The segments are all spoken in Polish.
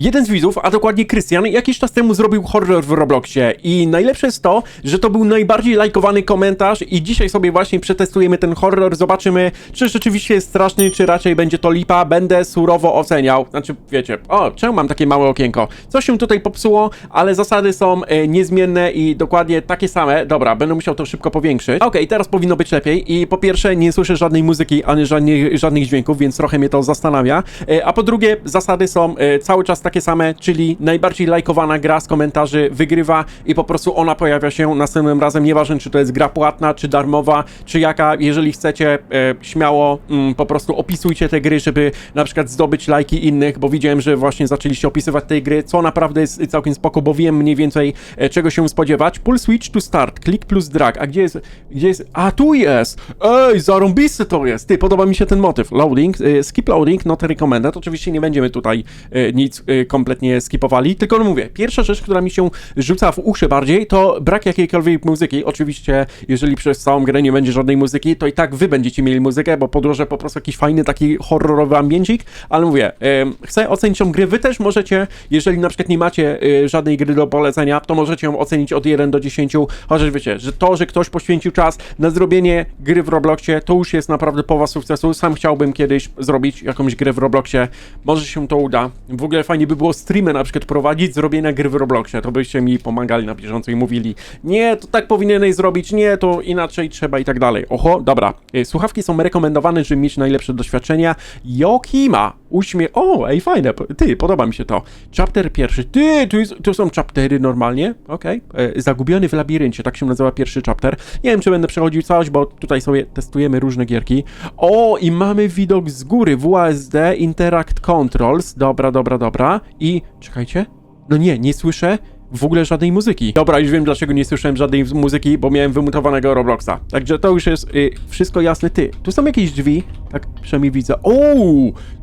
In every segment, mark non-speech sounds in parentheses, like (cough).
Jeden z widzów, a dokładnie Krystian, jakiś czas temu zrobił horror w Robloxie. I najlepsze jest to, że to był najbardziej lajkowany komentarz i dzisiaj sobie właśnie przetestujemy ten horror, zobaczymy, czy rzeczywiście jest straszny, czy raczej będzie to lipa, będę surowo oceniał, znaczy wiecie, o, czemu mam takie małe okienko? Co się tutaj popsuło, ale zasady są e, niezmienne i dokładnie takie same, dobra, będę musiał to szybko powiększyć. Okej, teraz powinno być lepiej. I po pierwsze nie słyszę żadnej muzyki, ani żadnych, żadnych dźwięków, więc trochę mnie to zastanawia, e, a po drugie zasady są e, cały czas takie same, czyli najbardziej lajkowana gra z komentarzy wygrywa i po prostu ona pojawia się następnym razem, nieważne czy to jest gra płatna, czy darmowa, czy jaka, jeżeli chcecie, e, śmiało mm, po prostu opisujcie te gry, żeby na przykład zdobyć lajki innych, bo widziałem, że właśnie zaczęliście opisywać tej gry, co naprawdę jest całkiem spoko, bo wiem mniej więcej e, czego się spodziewać. Pull switch to start, klik plus drag, a gdzie jest, gdzie jest, a tu jest, ej, zarąbisty to jest, ty, podoba mi się ten motyw, loading, e, skip loading, not recommended, oczywiście nie będziemy tutaj e, nic e, kompletnie skipowali, tylko no mówię, pierwsza rzecz, która mi się rzuca w uszy bardziej, to brak jakiejkolwiek muzyki, oczywiście, jeżeli przez całą grę nie będzie żadnej muzyki, to i tak wy będziecie mieli muzykę, bo podłożę po prostu jakiś fajny taki horrorowy ambiencik, ale mówię, em, chcę ocenić tą grę, wy też możecie, jeżeli na przykład nie macie y, żadnej gry do polecenia, to możecie ją ocenić od 1 do 10, chociaż wiecie, że to, że ktoś poświęcił czas na zrobienie gry w Robloxie, to już jest naprawdę połowa sukcesu, sam chciałbym kiedyś zrobić jakąś grę w Robloxie, może się to uda, w ogóle fajnie by było streamy na przykład prowadzić, zrobienia gry w Robloxie, to byście mi pomagali na bieżąco i mówili, nie, to tak powinieneś zrobić, nie, to inaczej trzeba i tak dalej. Oho, dobra. Y, Słuchawki są rekomendowane, żeby mieć najlepsze doświadczenia. Yokima, uśmiech. O, ej, fajne. Ty, podoba mi się to. Chapter pierwszy. Ty, tu, jest, tu są chaptery normalnie. Okej. E, Zagubiony w labiryncie, tak się nazywa pierwszy chapter. Nie wiem, czy będę przechodził całość, bo tutaj sobie testujemy różne gierki. O, i mamy widok z góry. WASD Interact Controls. Dobra, dobra, dobra. I czekajcie. No nie, nie słyszę w ogóle żadnej muzyki. Dobra, już wiem dlaczego nie słyszałem żadnej muzyki, bo miałem wymutowanego Robloxa. Także to już jest y, wszystko jasne. Ty, tu są jakieś drzwi, tak przynajmniej widzę. O,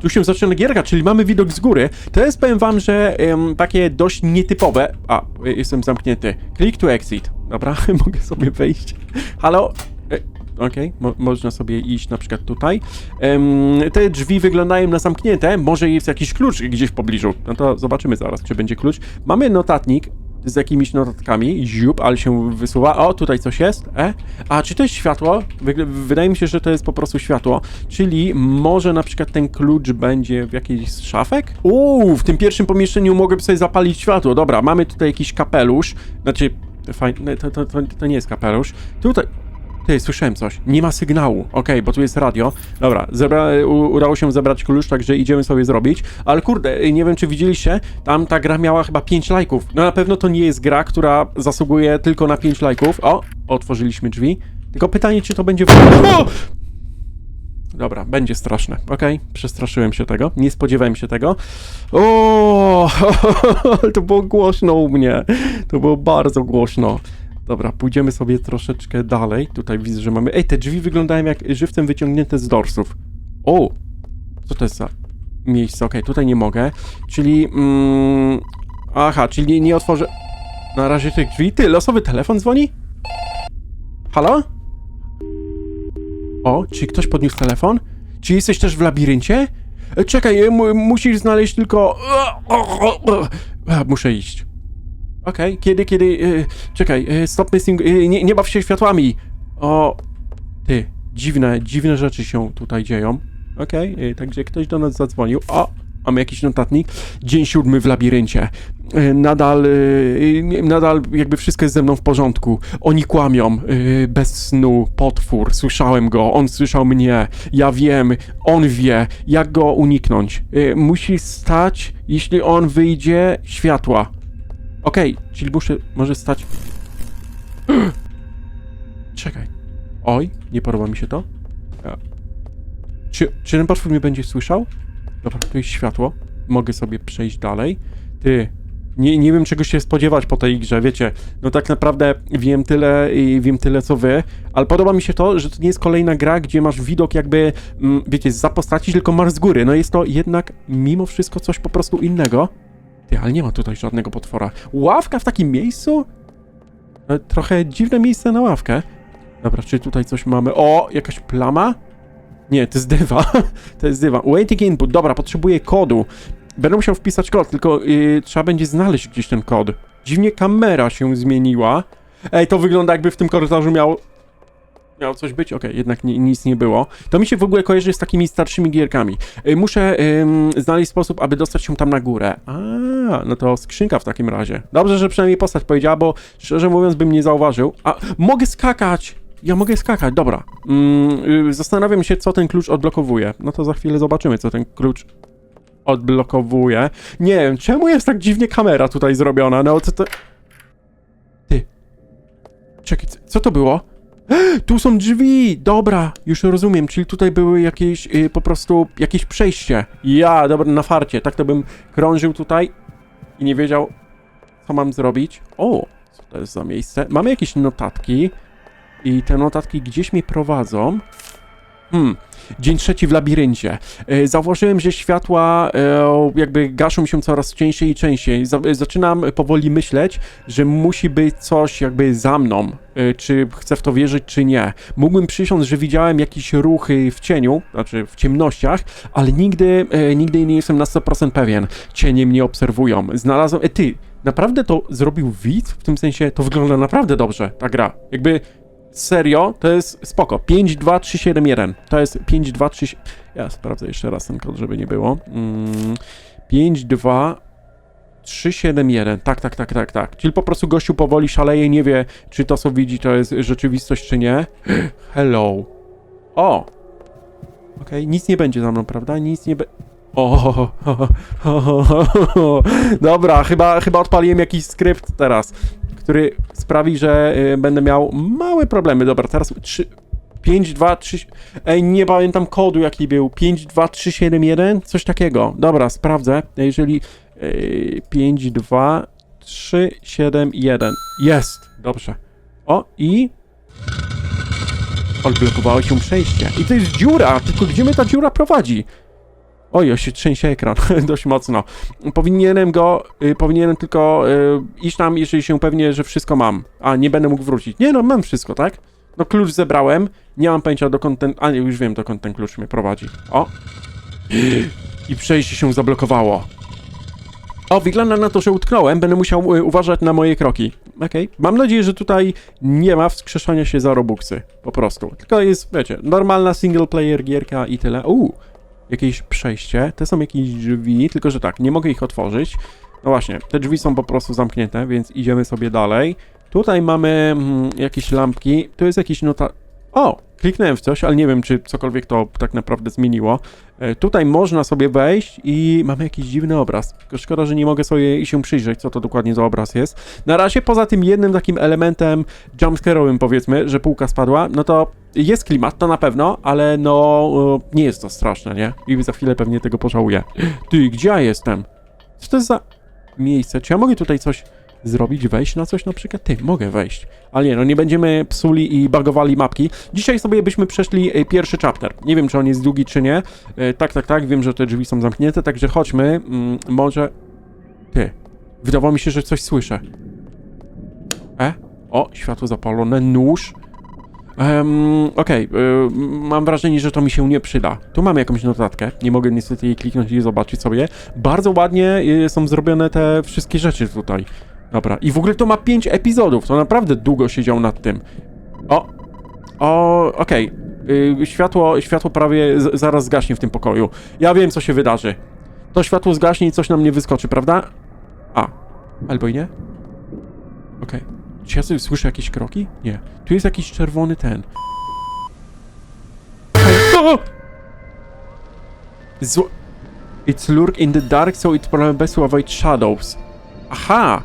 tu się zaczyna gierka, czyli mamy widok z góry. To jest, powiem wam, że em, takie dość nietypowe. A, y, jestem zamknięty. Click to exit. Dobra, (laughs) mogę sobie wejść. Halo? Okej, mo można sobie iść na przykład tutaj. Te drzwi wyglądają na zamknięte. Może jest jakiś klucz gdzieś w pobliżu. No to zobaczymy zaraz, czy będzie klucz. Mamy notatnik z jakimiś notatkami. Ziup, ale się wysuwa. O, tutaj coś jest. E? A, czy to jest światło? Wydaje mi się, że to jest po prostu światło. Czyli może na przykład ten klucz będzie w jakiejś z szafek? Uuu, w tym pierwszym pomieszczeniu mogę sobie zapalić światło. Dobra, mamy tutaj jakiś kapelusz. Znaczy, fajne, to, to, to, to nie jest kapelusz. Tutaj, ty, słyszałem coś. Nie ma sygnału. Okej, bo tu jest radio. Dobra, zebra, u, udało się zebrać klucz, także idziemy sobie zrobić. Ale kurde, nie wiem czy widzieliście, tam ta gra miała chyba 5 lajków. No na pewno to nie jest gra, która zasługuje tylko na 5 lajków. O, otworzyliśmy drzwi. Tylko pytanie, czy to będzie... O! Dobra, będzie straszne, okej? Przestraszyłem się tego, nie spodziewałem się tego. O, (laughs) to było głośno u mnie. To było bardzo głośno. Dobra, pójdziemy sobie troszeczkę dalej. Tutaj widzę, że mamy... Ej, te drzwi wyglądają jak żywcem wyciągnięte z dorsów. O! Co to jest za miejsce? Okej, tutaj nie mogę. Czyli... Mm, aha, czyli nie, nie otworzę... Na razie tych drzwi. Ty, losowy telefon dzwoni? Halo? O, czy ktoś podniósł telefon? Czy jesteś też w labiryncie? E, Czekaj, e, mu- musisz znaleźć tylko... Muszę iść. Okej, kiedy, kiedy... e, czekaj, e, stop missing... e, nie, nie baw się światłami! O... Ty, dziwne, dziwne rzeczy się tutaj dzieją. Okej, e, także ktoś do nas zadzwonił. O! Mamy jakiś notatnik. Dzień siódmy w labiryncie. Nadal, nadal jakby wszystko jest ze mną w porządku. Oni kłamią. Bez snu, potwór. Słyszałem go, on słyszał mnie. Ja wiem, on wie, jak go uniknąć. Musi stać, jeśli on wyjdzie, światła. Okej, czyli muszę, może stać... (clears throat) Czekaj. Oj, nie podoba mi się to. E, Czy, czy ten potwór mnie będzie słyszał? Dobra, tu jest światło. Mogę sobie przejść dalej. Ty, nie, nie wiem czego się spodziewać po tej grze, wiecie. No tak naprawdę wiem tyle i wiem tyle co wy, ale podoba mi się to, że to nie jest kolejna gra, gdzie masz widok jakby, mm, wiecie, za postaci, tylko masz z góry. No jest to jednak mimo wszystko coś po prostu innego. Ty, ale nie ma tutaj żadnego potwora. Ławka w takim miejscu? E, Trochę dziwne miejsce na ławkę. Dobra, czy tutaj coś mamy? O, jakaś plama? Nie, to jest dywa. (laughs) to jest dywa. Waiting input. Dobra, potrzebuję kodu. Będę musiał wpisać kod, tylko yy, trzeba będzie znaleźć gdzieś ten kod. Dziwnie kamera się zmieniła. Ej, to wygląda jakby w tym korytarzu miał... Miało coś być? Okej, jednak ni- nic nie było. To mi się w ogóle kojarzy z takimi starszymi gierkami. Yy, muszę ym, znaleźć sposób, aby dostać się tam na górę. A, no to skrzynka w takim razie. Dobrze, że przynajmniej postać powiedziała, bo szczerze mówiąc bym nie zauważył. A, mogę skakać! Ja mogę skakać, dobra. Mm, yy, zastanawiam się, co ten klucz odblokowuje. No to za chwilę zobaczymy, co ten klucz odblokowuje. Nie wiem, czemu jest tak dziwnie kamera tutaj zrobiona? No co to... Ty. Czekaj, co to było? (gasps) Tu są drzwi! Dobra, już rozumiem, czyli tutaj były jakieś, yy, po prostu, jakieś przejście. Ja, dobra, na farcie, tak to bym krążył tutaj i nie wiedział, co mam zrobić. O, co to jest za miejsce? Mamy jakieś notatki i te notatki gdzieś mi prowadzą. Hmm, dzień trzeci w labiryncie. E, Zauważyłem, że światła e, jakby gaszą się coraz częściej i częściej. Za, zaczynam powoli myśleć, że musi być coś jakby za mną. E, Czy chcę w to wierzyć, czy nie. Mógłbym przysiąc, że widziałem jakieś ruchy w cieniu, znaczy w ciemnościach, ale nigdy, nigdy nie jestem na 100% pewien. Cienie mnie obserwują. Znalazłem... E, ty, naprawdę to zrobił widz? W tym sensie to wygląda naprawdę dobrze, ta gra. Jakby serio, to jest spoko. 5, 2, 3, 7, 1. To jest 5, 2, 3, 7. Ja sprawdzę jeszcze raz ten kod, żeby nie było. Mm, 5, 2, 3, 7, 1. Tak, tak, tak, tak, tak. Czyli po prostu gościu powoli szaleje, nie wie, czy to, co widzi, to jest rzeczywistość, czy nie. (gasps) Hello. O! Okej, nic nie będzie za mną, prawda? Nic nie będzie. (laughs) O, dobra, chyba, chyba odpaliłem jakiś skrypt teraz, który sprawi, że y, będę miał małe problemy. Dobra, teraz 3, 5, 2, 3. Ej, nie pamiętam kodu jaki był. 5, 2, 3, 7, 1? Coś takiego. Dobra, sprawdzę. Jeżeli y, 5, 2, 3, 7, 1. Jest! Dobrze. O, i. Odblokowało się przejście. I to jest dziura! Tylko gdzie mnie ta dziura prowadzi? Oj, się trzęsie ekran (laughs) dość mocno. Powinienem go, y, powinienem tylko y, iść tam, jeżeli się upewnię, że wszystko mam. A, nie będę mógł wrócić. Nie no, mam wszystko, tak? No klucz zebrałem, nie mam pojęcia dokąd ten, a już wiem dokąd ten klucz mnie prowadzi. O! I przejście się zablokowało. O, wygląda na to, że utknąłem, będę musiał y, uważać na moje kroki. Okej. Mam nadzieję, że tutaj nie ma wskrzeszania się za robuxy. Po prostu. Tylko jest, wiecie, normalna single player gierka i tyle. Uuu, jakieś przejście. Te są jakieś drzwi, tylko że tak, nie mogę ich otworzyć. No właśnie, te drzwi są po prostu zamknięte, więc idziemy sobie dalej. Tutaj mamy mm, jakieś lampki. Tu jest jakiś nota... O! Kliknąłem w coś, ale nie wiem, czy cokolwiek to tak naprawdę zmieniło. E, tutaj można sobie wejść i mamy jakiś dziwny obraz. Szkoda, że nie mogę sobie się przyjrzeć, co to dokładnie za obraz jest. Na razie poza tym jednym takim elementem jumpscare'owym powiedzmy, że półka spadła, no to jest klimat, to na pewno, ale no e, nie jest to straszne, nie? I za chwilę pewnie tego pożałuję. Ty, gdzie ja jestem? Co to jest za miejsce? Czy ja mogę tutaj coś zrobić, wejść na coś na przykład? Ty, mogę wejść. Ale nie, no nie będziemy psuli i bagowali mapki. Dzisiaj sobie byśmy przeszli e, pierwszy chapter. Nie wiem, czy on jest długi, czy nie. E, tak, tak, tak, wiem, że te drzwi są zamknięte, także chodźmy. Mm, może... Ty, wydawało mi się, że coś słyszę. E? O, światło zapalone, nóż. Um, Okej, y, mam wrażenie, że to mi się nie przyda. Tu mamy jakąś notatkę, nie mogę niestety jej kliknąć i zobaczyć sobie. Bardzo ładnie są zrobione te wszystkie rzeczy tutaj. Dobra, i w ogóle to ma 5 epizodów, to naprawdę długo siedział nad tym. O, o, okej. Y, Światło, światło prawie z, zaraz zgaśnie w tym pokoju. Ja wiem, co się wydarzy. To światło zgaśnie i coś na mnie wyskoczy, prawda? A, albo i nie? Okej. Czy ja sobie słyszę jakieś kroki? Nie. Tu jest jakiś czerwony ten. O! Zło... It's lurk in the dark, so it's probably best to avoid shadows. Aha!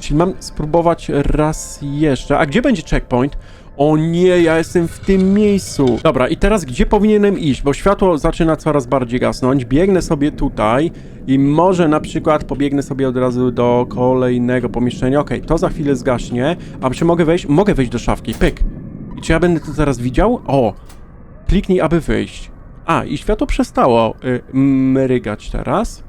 Czyli mam spróbować raz jeszcze. A gdzie będzie checkpoint? O nie, ja jestem w tym miejscu. Dobra, i teraz gdzie powinienem iść? Bo światło zaczyna coraz bardziej gasnąć. Biegnę sobie tutaj i może na przykład pobiegnę sobie od razu do kolejnego pomieszczenia. Okej, to za chwilę zgaśnie. A czy mogę wejść? Mogę wejść do szafki. Pyk. I czy ja będę to teraz widział? O! Kliknij, aby wyjść. A, i światło przestało y, mrygać teraz.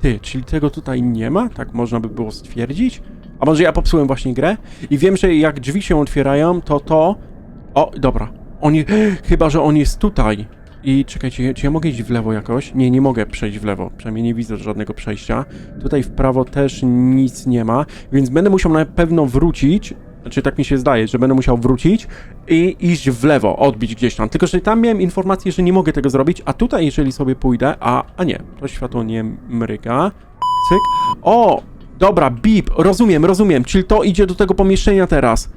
Ty, czyli tego tutaj nie ma? Tak można by było stwierdzić? A może ja popsułem właśnie grę? I wiem, że jak drzwi się otwierają, to to... O, dobra. On je... (gasps) Chyba, że on jest tutaj. I czekajcie, czy ja mogę iść w lewo jakoś? Nie, nie mogę przejść w lewo. Przynajmniej nie widzę żadnego przejścia. Tutaj w prawo też nic nie ma, więc będę musiał na pewno wrócić. Znaczy, tak mi się zdaje, że będę musiał wrócić i iść w lewo, odbić gdzieś tam. Tylko, że tam miałem informację, że nie mogę tego zrobić, a tutaj, jeżeli sobie pójdę, a, a nie, to światło nie mryga. Cyk. O! Dobra, bip, rozumiem, rozumiem. Czyli to idzie do tego pomieszczenia teraz.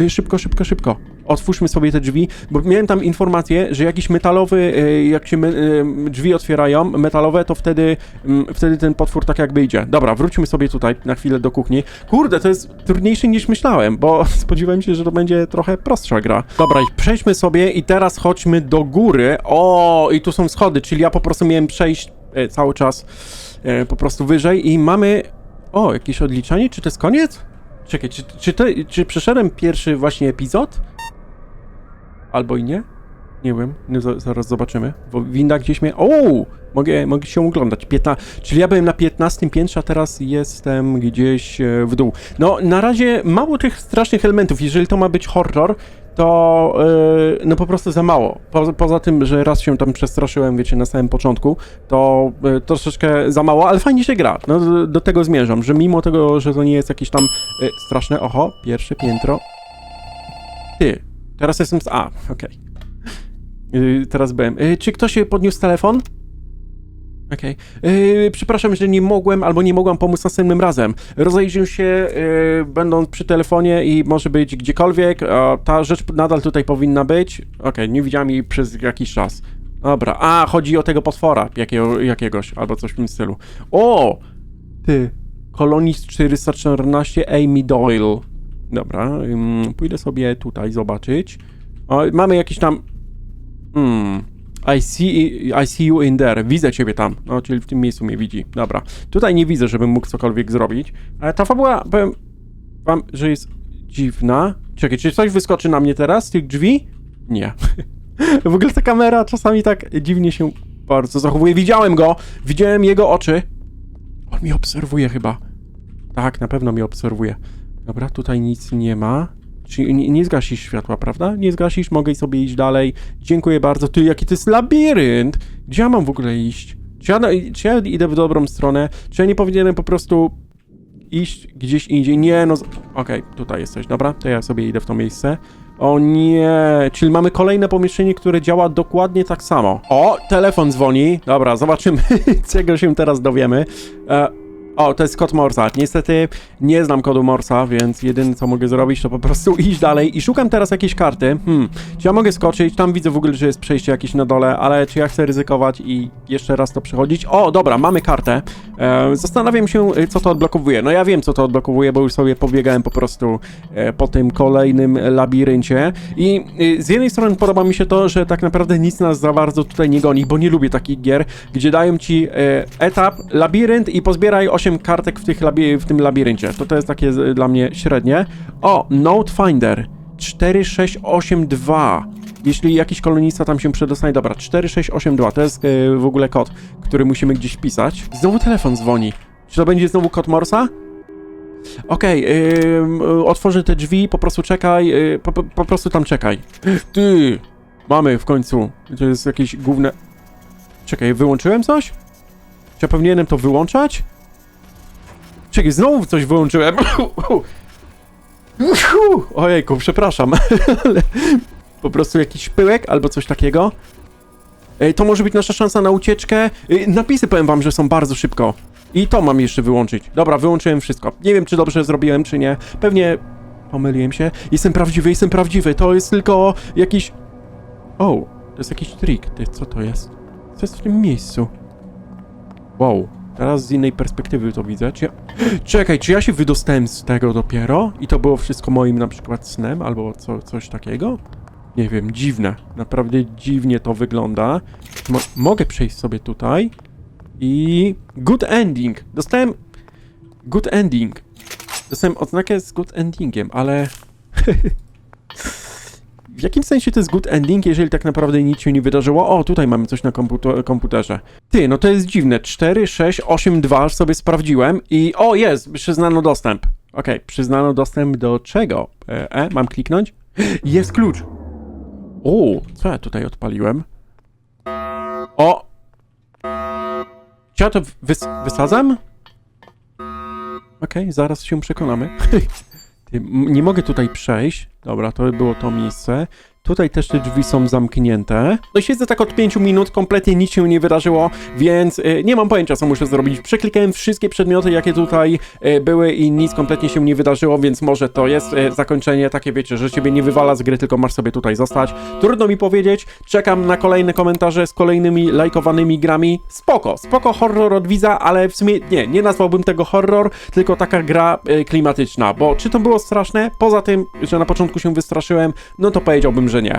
Y, Szybko, szybko, szybko. Otwórzmy sobie te drzwi, bo miałem tam informację, że jakiś metalowy, y, jak się me, y, drzwi otwierają, metalowe, to wtedy, mm, wtedy ten potwór tak jakby idzie. Dobra, wróćmy sobie tutaj na chwilę do kuchni. Kurde, to jest trudniejsze niż myślałem, bo (laughs) spodziewałem się, że to będzie trochę prostsza gra. Dobra, przejdźmy sobie i teraz chodźmy do góry. O, i tu są schody, czyli ja po prostu miałem przejść e, cały czas e, po prostu wyżej i mamy... O, jakieś odliczanie? Czy to jest koniec? Czekaj, czy, czy, to, czy przeszedłem pierwszy właśnie epizod? Albo i nie? Nie wiem, no, za- zaraz zobaczymy. Bo winda gdzieś mnie... O! Mogę, mogę się oglądać. Piętna... Czyli ja byłem na 15 piętrze, a teraz jestem gdzieś e, w dół. No, na razie mało tych strasznych elementów. Jeżeli to ma być horror, to e, no po prostu za mało. Po, poza tym, że raz się tam przestraszyłem, wiecie, na samym początku, to e, troszeczkę za mało, ale fajnie się gra. No, do, do tego zmierzam, że mimo tego, że to nie jest jakieś tam e, straszne... Oho, pierwsze piętro. Ty, teraz jestem... z- A, okej. Yy, teraz byłem. Yy, czy ktoś podniósł telefon? Okej. Yy, przepraszam, że nie mogłem albo nie mogłam pomóc następnym razem. Rozejrzyj się, yy, będąc przy telefonie i może być gdziekolwiek. A ta rzecz nadal tutaj powinna być. Okej, nie widziałem jej przez jakiś czas. Dobra. A, chodzi o tego potwora jakiego, jakiegoś, albo coś w tym stylu. O! Ty. Kolonist 414 Amy Doyle. Dobra, pójdę sobie tutaj zobaczyć. O, mamy jakiś tam... Hmm. I see, I see you in there. Widzę ciebie tam. No, czyli w tym miejscu mnie widzi. Dobra. Tutaj nie widzę, żebym mógł cokolwiek zrobić. Ale ta fabuła, powiem wam, że jest dziwna. Czekaj, czy coś wyskoczy na mnie teraz z tych drzwi? Nie. (laughs) w ogóle ta kamera czasami tak dziwnie się bardzo zachowuje. Widziałem go! Widziałem jego oczy. On mnie obserwuje chyba. Tak, na pewno mnie obserwuje. Dobra, tutaj nic nie ma. Czyli nie, nie zgasisz światła, prawda? Nie zgasisz, mogę sobie iść dalej. Dziękuję bardzo. Ty, jaki to jest labirynt! Gdzie ja mam w ogóle iść? Czy ja, czy ja idę w dobrą stronę? Czy ja nie powinienem po prostu iść gdzieś indziej? Nie, no... Okej, tutaj jesteś, dobra? To ja sobie idę w to miejsce. O nie, czyli mamy kolejne pomieszczenie, które działa dokładnie tak samo. O, telefon dzwoni. Dobra, zobaczymy, (laughs) czego się teraz dowiemy. E, o, to jest kod Morsa. Niestety nie znam kodu Morsa, więc jedyne co mogę zrobić to po prostu (laughs) iść dalej i szukam teraz jakiejś karty. Hmm, czy ja mogę skoczyć? Tam widzę w ogóle, że jest przejście jakieś na dole, ale czy ja chcę ryzykować i jeszcze raz to przechodzić? O, dobra, mamy kartę. E, zastanawiam się, e, co to odblokowuje. No ja wiem, co to odblokowuje, bo już sobie pobiegałem po prostu e, po tym kolejnym labiryncie i e, z jednej strony podoba mi się to, że tak naprawdę nic nas za bardzo tutaj nie goni, bo nie lubię takich gier, gdzie dają ci e, etap, labirynt i pozbieraj 8 kartek w, tych labi- w tym labiryncie. To to jest takie dla mnie średnie. O, Note Finder 4682. Jeśli jakiś kolonista tam się przedostanie, dobra, 4682 to jest e, w ogóle kod, który musimy gdzieś wpisać. Znowu telefon dzwoni. Czy to będzie znowu kod Morsa? Okej, ym, y, otworzę te drzwi, po prostu czekaj, y, po, po, po prostu tam czekaj. Ty, mamy w końcu. To jest jakieś główne... Czekaj, wyłączyłem coś? Czy ja powinienem to wyłączać? Czekaj, znowu coś wyłączyłem. (laughs) Ojejku, przepraszam, (laughs) po prostu jakiś pyłek albo coś takiego. To może być nasza szansa na ucieczkę. Napisy powiem wam, że są bardzo szybko. I to mam jeszcze wyłączyć. Dobra, wyłączyłem wszystko. Nie wiem, czy dobrze zrobiłem, czy nie. Pewnie pomyliłem się. Jestem prawdziwy, jestem prawdziwy. To jest tylko jakiś... O, to jest jakiś trik. Ty, co to jest? Co jest w tym miejscu? Wow. Teraz z innej perspektywy to widzę. Czy ja... Czekaj, czy ja się wydostałem z tego dopiero? I to było wszystko moim na przykład snem, albo co, coś takiego? Nie wiem, dziwne. Naprawdę dziwnie to wygląda. Mo mogę przejść sobie tutaj. I... Good ending. Dostałem... Good ending. Dostałem odznakę z good endingiem, ale... (laughs) w jakim sensie to jest good ending, jeżeli tak naprawdę nic się nie wydarzyło? O, tutaj mamy coś na komputer komputerze. Ty, no to jest dziwne. 4, 6, 8, 2 już sobie sprawdziłem i... O, jest! Przyznano dostęp. Okej, przyznano dostęp do czego? E, e, mam kliknąć? Jest klucz. O, co ja tutaj odpaliłem? O! Czy ja to wys wysadzam? Okej, zaraz się przekonamy. (laughs) Nie mogę tutaj przejść. Dobra, to by było to miejsce. Tutaj też te drzwi są zamknięte. No siedzę tak od 5 minut, kompletnie nic się nie wydarzyło, więc y, nie mam pojęcia, co muszę zrobić. Przeklikałem wszystkie przedmioty, jakie tutaj y, były i nic kompletnie się nie wydarzyło, więc może to jest y, zakończenie takie, wiecie, że ciebie nie wywala z gry, tylko masz sobie tutaj zostać. Trudno mi powiedzieć, czekam na kolejne komentarze z kolejnymi lajkowanymi grami. Spoko, spoko horror od widza, ale w sumie nie, nie nazwałbym tego horror, tylko taka gra y, klimatyczna, bo czy to było straszne? Poza tym, że na początku się wystraszyłem, no to powiedziałbym, że nie.